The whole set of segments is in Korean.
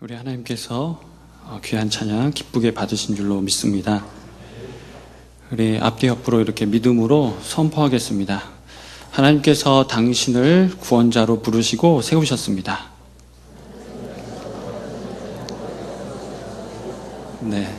우리 하나님께서 어, 귀한 찬양 기쁘게 받으신 줄로 믿습니다. 우리 앞뒤 옆으로 이렇게 믿음으로 선포하겠습니다. 하나님께서 당신을 구원자로 부르시고 세우셨습니다. 네.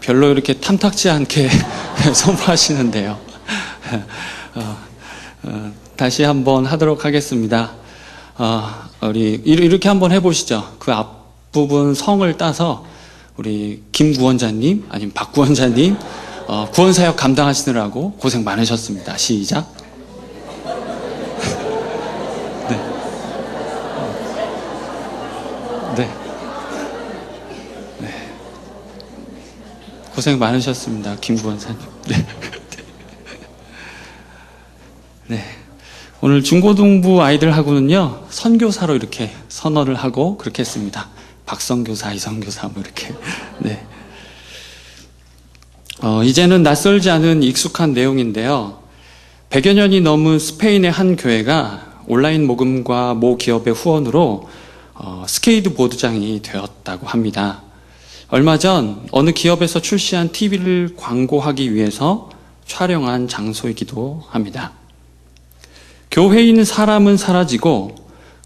별로 이렇게 탐탁지 않게 선포하시는데요. 어, 어, 다시 한번 하도록 하겠습니다. 어, 우리 이렇게 한번 해보시죠. 그 앞부분 성을 따서 우리 김 구원자님 아니면 박 구원자님 어, 구원사역 감당하시느라고 고생 많으셨습니다. 시작. 네. 네. 네. 고생 많으셨습니다. 김 구원사님. 네. 네. 오늘 중고등부 아이들하고는요, 선교사로 이렇게 선언을 하고 그렇게 했습니다. 박선교사, 이선교사, 뭐 이렇게. 네. 어, 이제는 낯설지 않은 익숙한 내용인데요. 100여 년이 넘은 스페인의 한 교회가 온라인 모금과 모 기업의 후원으로 어, 스케이트 보드장이 되었다고 합니다. 얼마 전 어느 기업에서 출시한 TV를 광고하기 위해서 촬영한 장소이기도 합니다. 있는 사람은 사라지고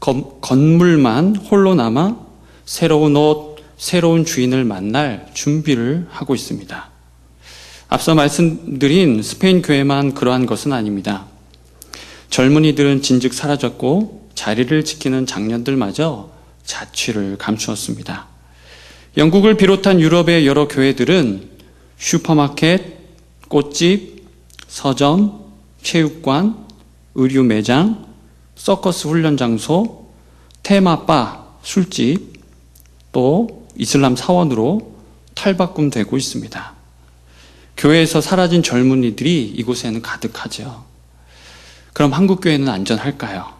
건물만 홀로 남아 새로운 옷, 새로운 주인을 만날 준비를 하고 있습니다. 앞서 말씀드린 스페인 교회만 그러한 것은 아닙니다. 젊은이들은 진즉 사라졌고 자리를 지키는 장년들마저 자취를 감추었습니다. 영국을 비롯한 유럽의 여러 교회들은 슈퍼마켓, 꽃집, 서점, 체육관, 의류 매장, 서커스 훈련 장소, 테마바, 술집, 또 이슬람 사원으로 탈바꿈되고 있습니다. 교회에서 사라진 젊은이들이 이곳에는 가득하죠. 그럼 한국교회는 안전할까요?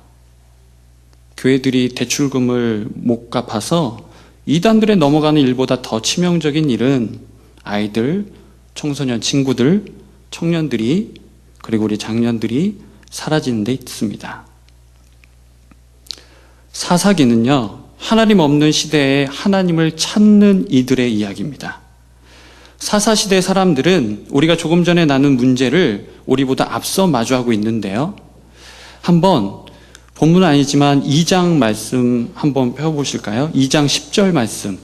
교회들이 대출금을 못 갚아서 이단들에 넘어가는 일보다 더 치명적인 일은 아이들, 청소년 친구들, 청년들이, 그리고 우리 장년들이 사라지는 데 있습니다. 사사기는요, 하나님 없는 시대에 하나님을 찾는 이들의 이야기입니다. 사사시대 사람들은 우리가 조금 전에 나눈 문제를 우리보다 앞서 마주하고 있는데요. 한번 본문은 아니지만 2장 말씀 한번 펴보실까요? 2장 10절 말씀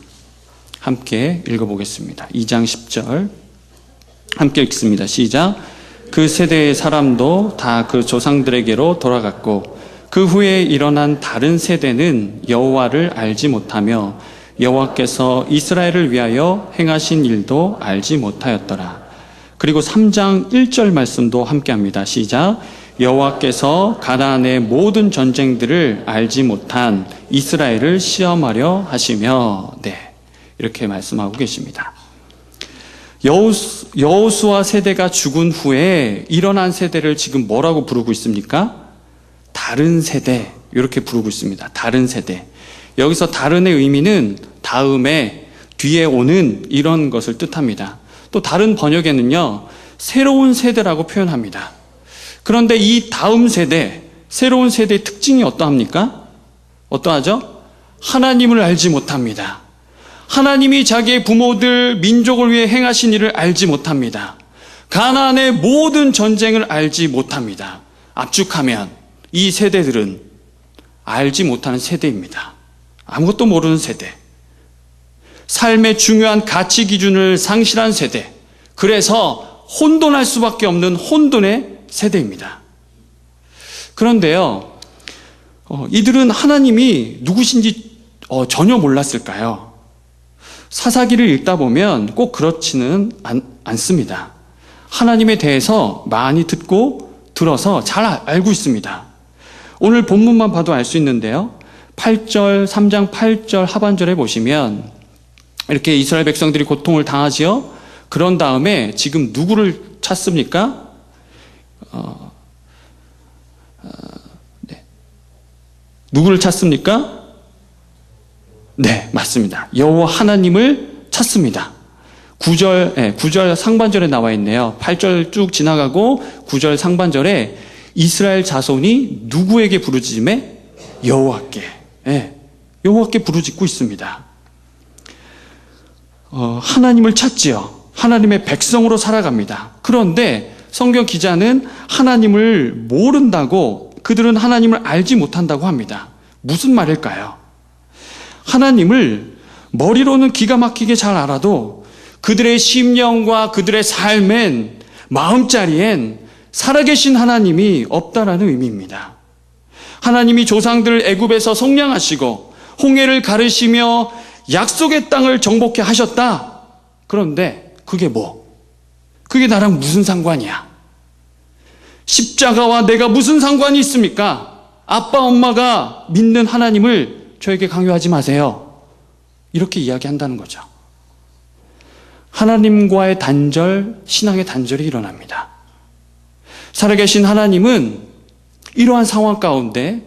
함께 읽어보겠습니다. 2장 10절 함께 읽습니다. 시작. 그 세대의 사람도 다 그 조상들에게로 돌아갔고 그 후에 일어난 다른 세대는 여호와를 알지 못하며 여호와께서 이스라엘을 위하여 행하신 일도 알지 못하였더라. 그리고 3장 1절 말씀도 함께 합니다. 시작. 여호와께서 가나안의 모든 전쟁들을 알지 못한 이스라엘을 시험하려 하시며 네. 이렇게 말씀하고 계십니다. 여호수, 여호수아 세대가 죽은 후에 일어난 세대를 지금 뭐라고 부르고 있습니까? 다른 세대 이렇게 부르고 있습니다. 다른 세대. 여기서 다른의 의미는 다음에 뒤에 오는 이런 것을 뜻합니다. 또 다른 번역에는요. 새로운 세대라고 표현합니다. 그런데 이 다음 세대, 새로운 세대의 특징이 어떠합니까? 어떠하죠? 하나님을 알지 못합니다. 하나님이 자기의 부모들, 민족을 위해 행하신 일을 알지 못합니다. 가나안의 모든 전쟁을 알지 못합니다. 압축하면 이 세대들은 알지 못하는 세대입니다. 아무것도 모르는 세대. 삶의 중요한 가치 기준을 상실한 세대. 그래서 혼돈할 수밖에 없는 혼돈의 세대입니다. 그런데요, 어, 이들은 하나님이 누구신지 어, 전혀 몰랐을까요? 사사기를 읽다 보면 꼭 그렇지는 않, 않습니다. 하나님에 대해서 많이 듣고 들어서 잘 알고 있습니다. 오늘 본문만 봐도 알 수 있는데요. 8절, 3장 8절 하반절에 보시면 이렇게 이스라엘 백성들이 고통을 당하지요. 그런 다음에 지금 누구를 찾습니까? 어, 어, 네. 누구를 찾습니까? 네, 맞습니다. 여호와 하나님을 찾습니다. 9절, 네, 9절 상반절에 나와 있네요. 8절 쭉 지나가고 9절 상반절에 이스라엘 자손이 누구에게 부르짖음에 여호와께. 네, 여호와께 부르짖고 있습니다. 어, 하나님을 찾지요. 하나님의 백성으로 살아갑니다. 그런데 성경 기자는 하나님을 모른다고 그들은 하나님을 알지 못한다고 합니다. 무슨 말일까요? 하나님을 머리로는 기가 막히게 잘 알아도 그들의 심령과 그들의 삶엔 마음자리엔 살아계신 하나님이 없다라는 의미입니다. 하나님이 조상들 애굽에서 성량하시고 홍해를 가르시며 약속의 땅을 정복해 하셨다. 그런데 그게 뭐? 그게 나랑 무슨 상관이야? 십자가와 내가 무슨 상관이 있습니까? 아빠, 엄마가 믿는 하나님을 저에게 강요하지 마세요. 이렇게 이야기한다는 거죠. 하나님과의 단절, 신앙의 단절이 일어납니다. 살아계신 하나님은 이러한 상황 가운데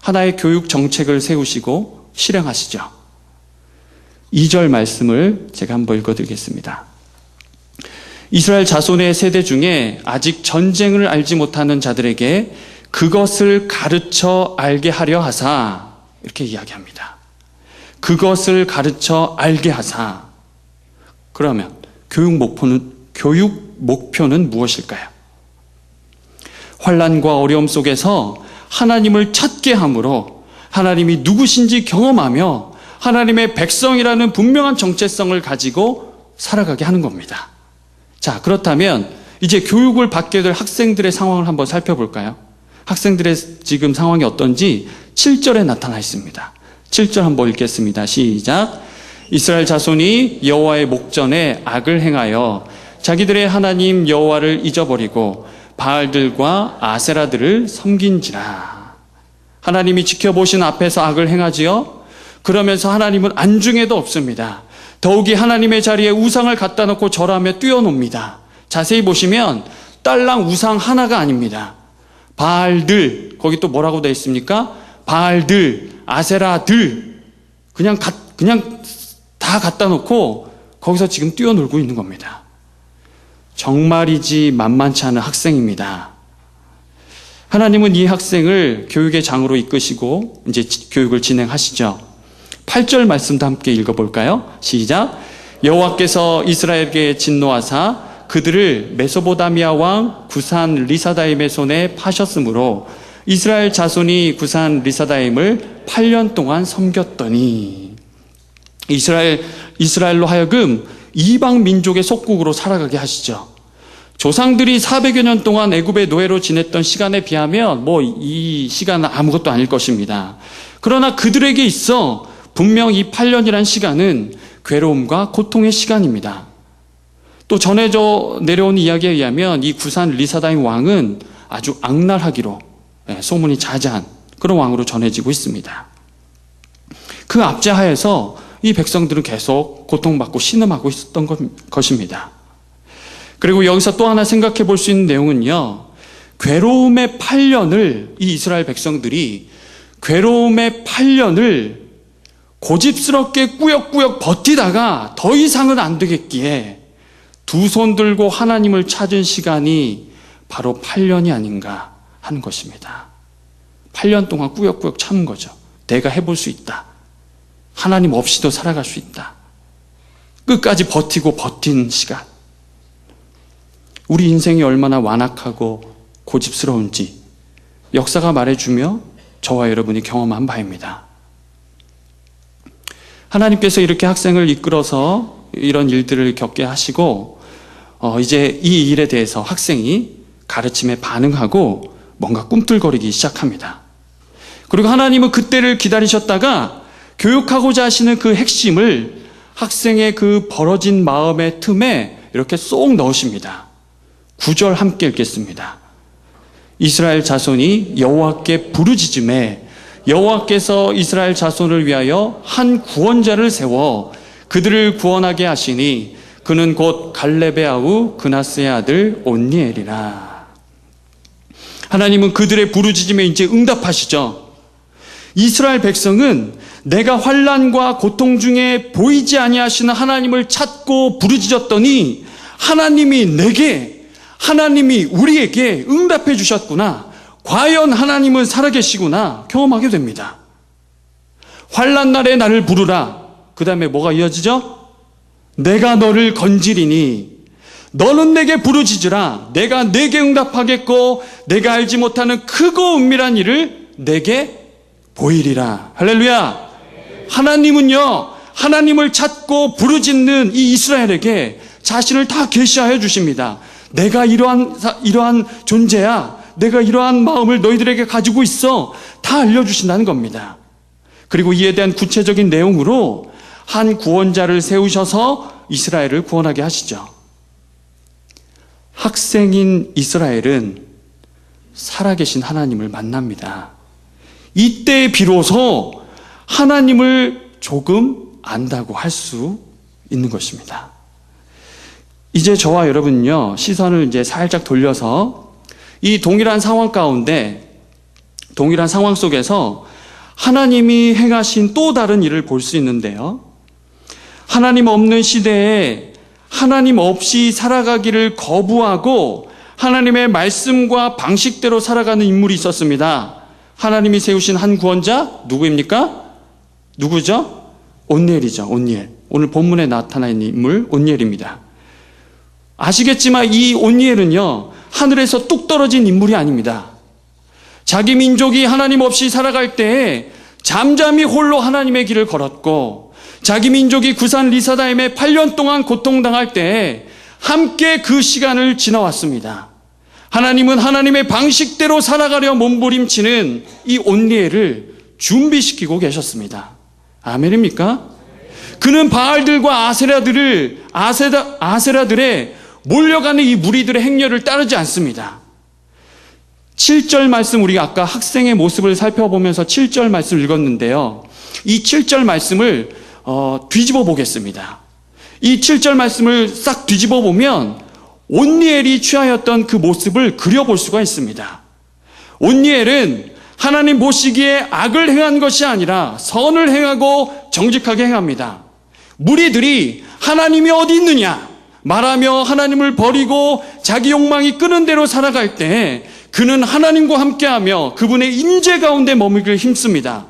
하나의 교육 정책을 세우시고 실행하시죠. 2절 말씀을 제가 한번 읽어드리겠습니다. 이스라엘 자손의 세대 중에 아직 전쟁을 알지 못하는 자들에게 그것을 가르쳐 알게 하려 하사 이렇게 이야기합니다. 그것을 가르쳐 알게 하사 그러면 교육 목표는 교육 목표는 무엇일까요? 환란과 어려움 속에서 하나님을 찾게 함으로 하나님이 누구신지 경험하며 하나님의 백성이라는 분명한 정체성을 가지고 살아가게 하는 겁니다. 자, 그렇다면 이제 교육을 받게 될 학생들의 상황을 한번 살펴볼까요? 학생들의 지금 상황이 어떤지 7절에 나타나 있습니다. 7절 한번 읽겠습니다. 시작. 이스라엘 자손이 여호와의 목전에 악을 행하여 자기들의 하나님 여호와를 잊어버리고 바알들과 아세라들을 섬긴지라. 하나님이 지켜보신 앞에서 악을 행하지요. 그러면서 하나님은 안중에도 없습니다. 더욱이 하나님의 자리에 우상을 갖다 놓고 절하며 뛰어놉니다. 자세히 보시면 딸랑 우상 하나가 아닙니다. 바알들 거기 또 뭐라고 되어 있습니까? 바알들 아세라들 그냥 가, 그냥 다 갖다 놓고 거기서 지금 뛰어놀고 있는 겁니다. 정말이지 만만치 않은 학생입니다. 하나님은 이 학생을 교육의 장으로 이끄시고 이제 교육을 진행하시죠. 8절 말씀도 함께 읽어볼까요? 시작. 여호와께서 이스라엘에게 진노하사 그들을 메소보다미아 왕 구산 리사다임의 손에 파셨으므로 이스라엘 자손이 구산 리사다임을 8년 동안 섬겼더니 이스라엘 이스라엘로 하여금 이방 민족의 속국으로 살아가게 하시죠. 조상들이 400여 년 동안 애굽의 노예로 지냈던 시간에 비하면 뭐 이 시간은 아무것도 아닐 것입니다. 그러나 그들에게 있어 분명 이 8년이란 시간은 괴로움과 고통의 시간입니다. 또 전해져 내려온 이야기에 의하면 이 구산 리사다임 왕은 아주 악랄하기로 예, 소문이 자자한 그런 왕으로 전해지고 있습니다. 그 압제하에서 이 백성들은 계속 고통받고 신음하고 있었던 것입니다. 그리고 여기서 또 하나 생각해 볼 수 있는 내용은요. 괴로움의 8년을 이 이스라엘 백성들이 괴로움의 8년을 고집스럽게 꾸역꾸역 버티다가 더 이상은 안 되겠기에 두 손 들고 하나님을 찾은 시간이 바로 8년이 아닌가 하는 것입니다. 8년 동안 꾸역꾸역 참은 거죠. 내가 해볼 수 있다. 하나님 없이도 살아갈 수 있다. 끝까지 버티고 버틴 시간. 우리 인생이 얼마나 완악하고 고집스러운지 역사가 말해주며 저와 여러분이 경험한 바입니다. 하나님께서 이렇게 학생을 이끌어서 이런 일들을 겪게 하시고 어, 이제 이 일에 대해서 학생이 가르침에 반응하고 뭔가 꿈틀거리기 시작합니다. 그리고 하나님은 그때를 기다리셨다가 교육하고자 하시는 그 핵심을 학생의 그 벌어진 마음의 틈에 이렇게 쏙 넣으십니다. 구절 함께 읽겠습니다. 이스라엘 자손이 여호와께 부르짖음에 여호와께서 이스라엘 자손을 위하여 한 구원자를 세워 그들을 구원하게 하시니 그는 곧 갈렙의 아우 그나스의 아들 온니엘이라. 하나님은 그들의 부르짖음에 이제 응답하시죠. 이스라엘 백성은 내가 환란과 고통 중에 보이지 아니하시는 하나님을 찾고 부르짖었더니 하나님이 내게 하나님이 우리에게 응답해 주셨구나. 과연 하나님은 살아계시구나 경험하게 됩니다. 환란 날에 나를 부르라. 그 다음에 뭐가 이어지죠? 내가 너를 건지리니 너는 내게 부르짖으라. 내가 내게 응답하겠고 내가 알지 못하는 크고 은밀한 일을 내게 보이리라. 할렐루야. 하나님은요. 하나님을 찾고 부르짖는 이 이스라엘에게 자신을 다 계시하여 주십니다. 내가 이러한 사- 이러한 존재야. 내가 이러한 마음을 너희들에게 가지고 있어. 다 알려 주신다는 겁니다. 그리고 이에 대한 구체적인 내용으로 한 구원자를 세우셔서 이스라엘을 구원하게 하시죠. 학생인 이스라엘은 살아계신 하나님을 만납니다. 이때 비로소 하나님을 조금 안다고 할 수 있는 것입니다. 이제 저와 여러분요, 시선을 이제 살짝 돌려서 이 동일한 상황 가운데, 동일한 상황 속에서 하나님이 행하신 또 다른 일을 볼 수 있는데요. 하나님 없는 시대에 하나님 없이 살아가기를 거부하고 하나님의 말씀과 방식대로 살아가는 인물이 있었습니다. 하나님이 세우신 한 구원자 누구입니까? 누구죠? 온니엘이죠. 온니엘. 오늘 본문에 나타나 있는 인물 온니엘입니다. 아시겠지만 이 온니엘은요. 하늘에서 뚝 떨어진 인물이 아닙니다. 자기 민족이 하나님 없이 살아갈 때에 잠잠히 홀로 하나님의 길을 걸었고 자기 민족이 구산 리사다임에 8년 동안 고통당할 때 함께 그 시간을 지나왔습니다. 하나님은 하나님의 방식대로 살아가려 몸부림치는 이 온리엘을 준비시키고 계셨습니다. 아멘입니까? 그는 바알들과 아세라들을 아세라, 아세라들의 몰려가는 이 무리들의 행렬을 따르지 않습니다. 7절 말씀 우리가 아까 학생의 모습을 살펴보면서 7절 말씀을 읽었는데요. 이 7절 말씀을 어, 뒤집어 보겠습니다. 이 7절 말씀을 싹 뒤집어 보면 온니엘이 취하였던 그 모습을 그려볼 수가 있습니다. 온니엘은 하나님 보시기에 악을 행한 것이 아니라 선을 행하고 정직하게 행합니다. 무리들이 하나님이 어디 있느냐 말하며 하나님을 버리고 자기 욕망이 끄는 대로 살아갈 때 그는 하나님과 함께하며 그분의 임재 가운데 머물기를 힘씁니다.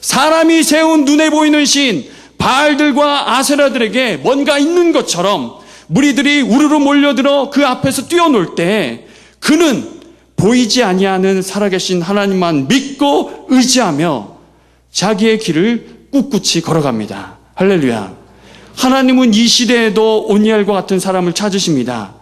사람이 세운 눈에 보이는 신 바알들과 아세라들에게 뭔가 있는 것처럼 무리들이 우르르 몰려들어 그 앞에서 뛰어놀 때 그는 보이지 아니하는 살아계신 하나님만 믿고 의지하며 자기의 길을 꿋꿋이 걸어갑니다. 할렐루야. 하나님은 이 시대에도 온니엘과 같은 사람을 찾으십니다.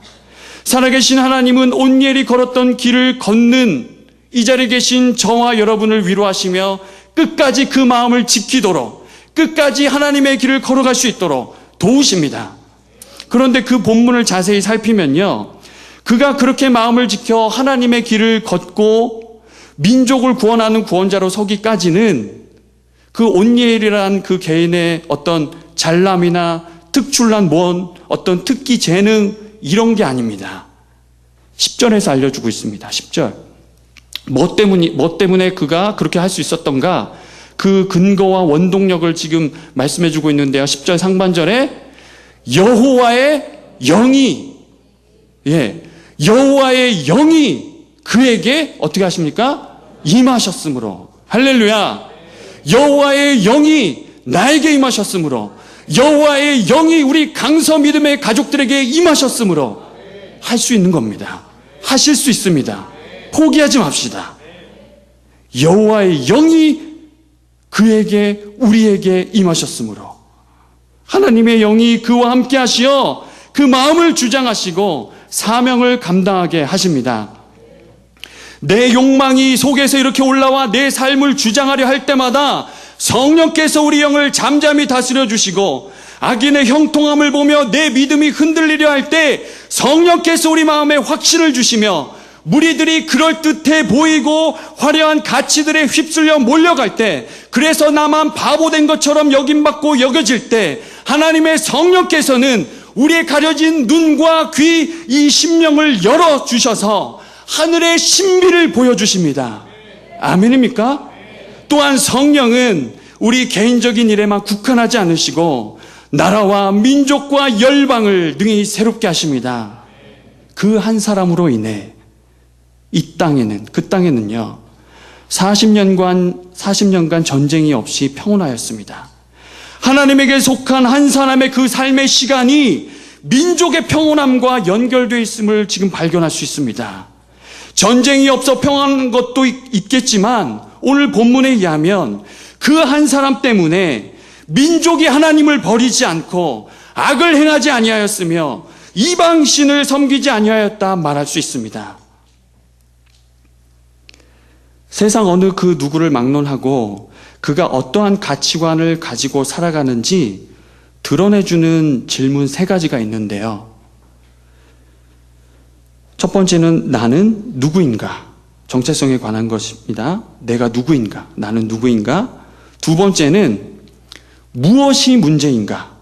살아계신 하나님은 온니엘이 걸었던 길을 걷는 이 자리에 계신 저와 여러분을 위로하시며 끝까지 그 마음을 지키도록 끝까지 하나님의 길을 걸어갈 수 있도록 도우십니다. 그런데 그 본문을 자세히 살피면요. 그가 그렇게 마음을 지켜 하나님의 길을 걷고 민족을 구원하는 구원자로 서기까지는 그 온니엘이란 그 개인의 어떤 잘남이나 특출난 뭔 어떤 특기 재능 이런 게 아닙니다. 10절에서 알려주고 있습니다. 10절. 뭐 때문이, 뭐 때문에 그가 그렇게 할 수 있었던가 그 근거와 원동력을 지금 말씀해 주고 있는데요. 10절 상반절에 여호와의 영이 예. 여호와의 영이 그에게 어떻게 하십니까? 임하셨으므로. 할렐루야. 여호와의 영이 나에게 임하셨으므로 여호와의 영이 우리 강서 믿음의 가족들에게 임하셨으므로 할 수 있는 겁니다. 하실 수 있습니다. 포기하지 맙시다. 여호와의 영이 그에게 우리에게 임하셨으므로 하나님의 영이 그와 함께 하시어 그 마음을 주장하시고 사명을 감당하게 하십니다. 내 욕망이 속에서 이렇게 올라와 내 삶을 주장하려 할 때마다 성령께서 우리 영을 잠잠히 다스려 주시고 악인의 형통함을 보며 내 믿음이 흔들리려 할 때 성령께서 우리 마음에 확신을 주시며 무리들이 그럴듯해 보이고 화려한 가치들에 휩쓸려 몰려갈 때 그래서 나만 바보 된 것처럼 여김받고 여겨질 때 하나님의 성령께서는 우리의 가려진 눈과 귀, 이 심령을 열어주셔서 하늘의 신비를 보여주십니다. 아멘입니까? 또한 성령은 우리 개인적인 일에만 국한하지 않으시고 나라와 민족과 열방을 능히 새롭게 하십니다. 그 한 사람으로 인해 이 땅에는 그 땅에는요 40년간 40년간 전쟁이 없이 평온하였습니다. 하나님에게 속한 한 사람의 그 삶의 시간이 민족의 평온함과 연결되어 있음을 지금 발견할 수 있습니다. 전쟁이 없어 평안한 것도 있- 있겠지만 오늘 본문에 의하면 그 한 사람 때문에 민족이 하나님을 버리지 않고 악을 행하지 아니하였으며 이방신을 섬기지 아니하였다 말할 수 있습니다. 세상 어느 그 누구를 막론하고 그가 어떠한 가치관을 가지고 살아가는지 드러내주는 질문 세 가지가 있는데요. 첫 번째는 나는 누구인가? 정체성에 관한 것입니다. 내가 누구인가? 나는 누구인가? 두 번째는 무엇이 문제인가?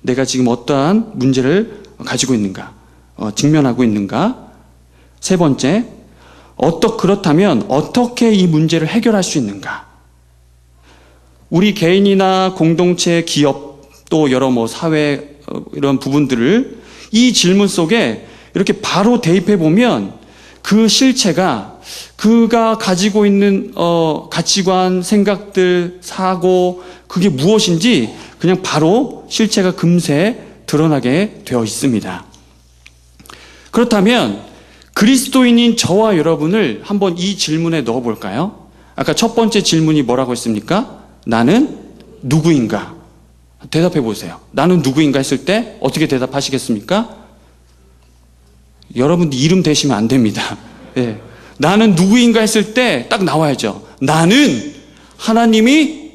내가 지금 어떠한 문제를 가지고 있는가? 어, 직면하고 있는가? 세 번째, 어떠, 그렇다면 어떻게 이 문제를 해결할 수 있는가? 우리 개인이나 공동체, 기업, 또 여러 뭐 사회, 어, 이런 부분들을 이 질문 속에 이렇게 바로 대입해 보면 그 실체가 그가 가지고 있는 어, 가치관, 생각들, 사고 그게 무엇인지 그냥 바로 실체가 금세 드러나게 되어 있습니다. 그렇다면 그리스도인인 저와 여러분을 한번 이 질문에 넣어 볼까요? 아까 첫 번째 질문이 뭐라고 했습니까? 나는 누구인가? 대답해 보세요. 나는 누구인가 했을 때 어떻게 대답하시겠습니까? 여러분 이름 대시면 안 됩니다. 예. 나는 누구인가 했을 때 딱 나와야죠. 나는 하나님이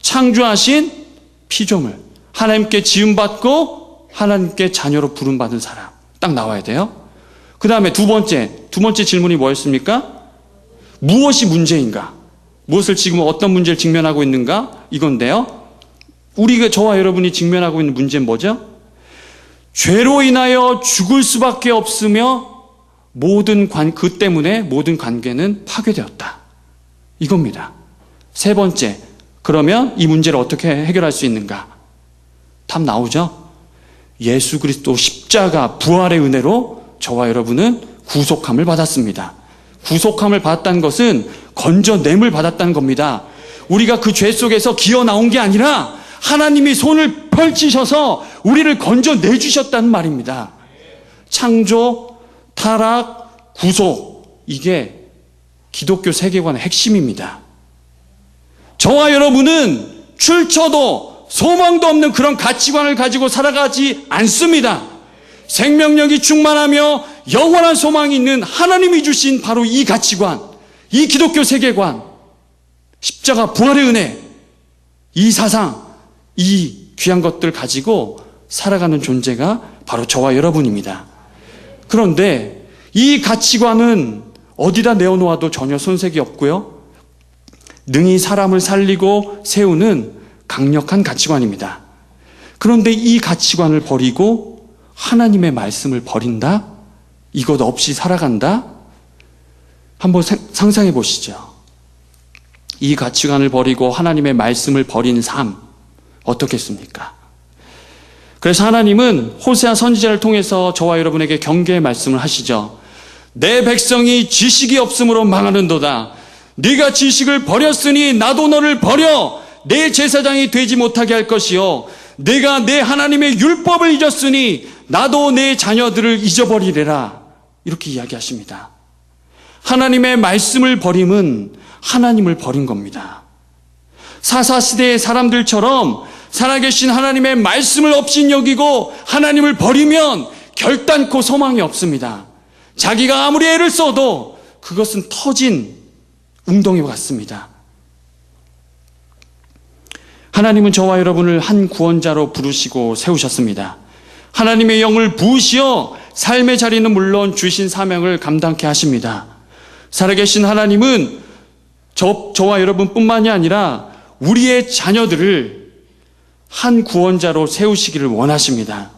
창조하신 피조물. 하나님께 지음받고 하나님께 자녀로 부름받은 사람. 딱 나와야 돼요. 그 다음에 두 번째, 두 번째 질문이 뭐였습니까? 무엇이 문제인가? 무엇을 지금 어떤 문제를 직면하고 있는가? 이건데요. 우리가 저와 여러분이 직면하고 있는 문제는 뭐죠? 죄로 인하여 죽을 수밖에 없으며 모든 관, 그 때문에 모든 관계는 파괴되었다. 이겁니다. 세 번째, 그러면 이 문제를 어떻게 해결할 수 있는가? 답 나오죠? 예수 그리스도 십자가 부활의 은혜로 저와 여러분은 구속함을 받았습니다. 구속함을 받았다는 것은 건져냄을 받았다는 겁니다. 우리가 그 죄 속에서 기어 나온 게 아니라 하나님이 손을 펼치셔서 우리를 건져내 주셨다는 말입니다. 창조, 타락, 구속. 이게 기독교 세계관의 핵심입니다. 저와 여러분은 출처도 소망도 없는 그런 가치관을 가지고 살아가지 않습니다. 생명력이 충만하며 영원한 소망이 있는 하나님이 주신 바로 이 가치관, 이 기독교 세계관, 십자가 부활의 은혜, 이 사상, 이 귀한 것들 가지고 살아가는 존재가 바로 저와 여러분입니다. 그런데 이 가치관은 어디다 내어놓아도 전혀 손색이 없고요. 능히 사람을 살리고 세우는 강력한 가치관입니다. 그런데 이 가치관을 버리고 하나님의 말씀을 버린다? 이것 없이 살아간다? 한번 생- 상상해 보시죠. 이 가치관을 버리고 하나님의 말씀을 버린 삶, 어떻겠습니까? 그래서 하나님은 호세아 선지자를 통해서 저와 여러분에게 경계의 말씀을 하시죠. 내 백성이 지식이 없으므로 망하는도다. 네가 지식을 버렸으니 나도 너를 버려 내 제사장이 되지 못하게 할 것이요. 내가 내 하나님의 율법을 잊었으니 나도 내 자녀들을 잊어버리리라. 이렇게 이야기하십니다. 하나님의 말씀을 버림은 하나님을 버린 겁니다. 사사시대의 사람들처럼 살아계신 하나님의 말씀을 없인 여기고 하나님을 버리면 결단코 소망이 없습니다. 자기가 아무리 애를 써도 그것은 터진 웅덩이와 같습니다. 하나님은 저와 여러분을 한 구원자로 부르시고 세우셨습니다. 하나님의 영을 부으시어 삶의 자리는 물론 주신 사명을 감당케 하십니다. 살아계신 하나님은 저, 저와 여러분뿐만이 아니라 우리의 자녀들을 한 구원자로 세우시기를 원하십니다.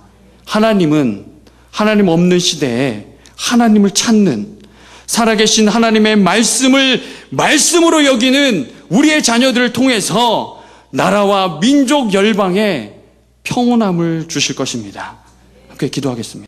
하나님은 하나님 없는 시대에 하나님을 찾는 살아계신 하나님의 말씀을 말씀으로 여기는 우리의 자녀들을 통해서 나라와 민족 열방에 평온함을 주실 것입니다. 함께 기도하겠습니다.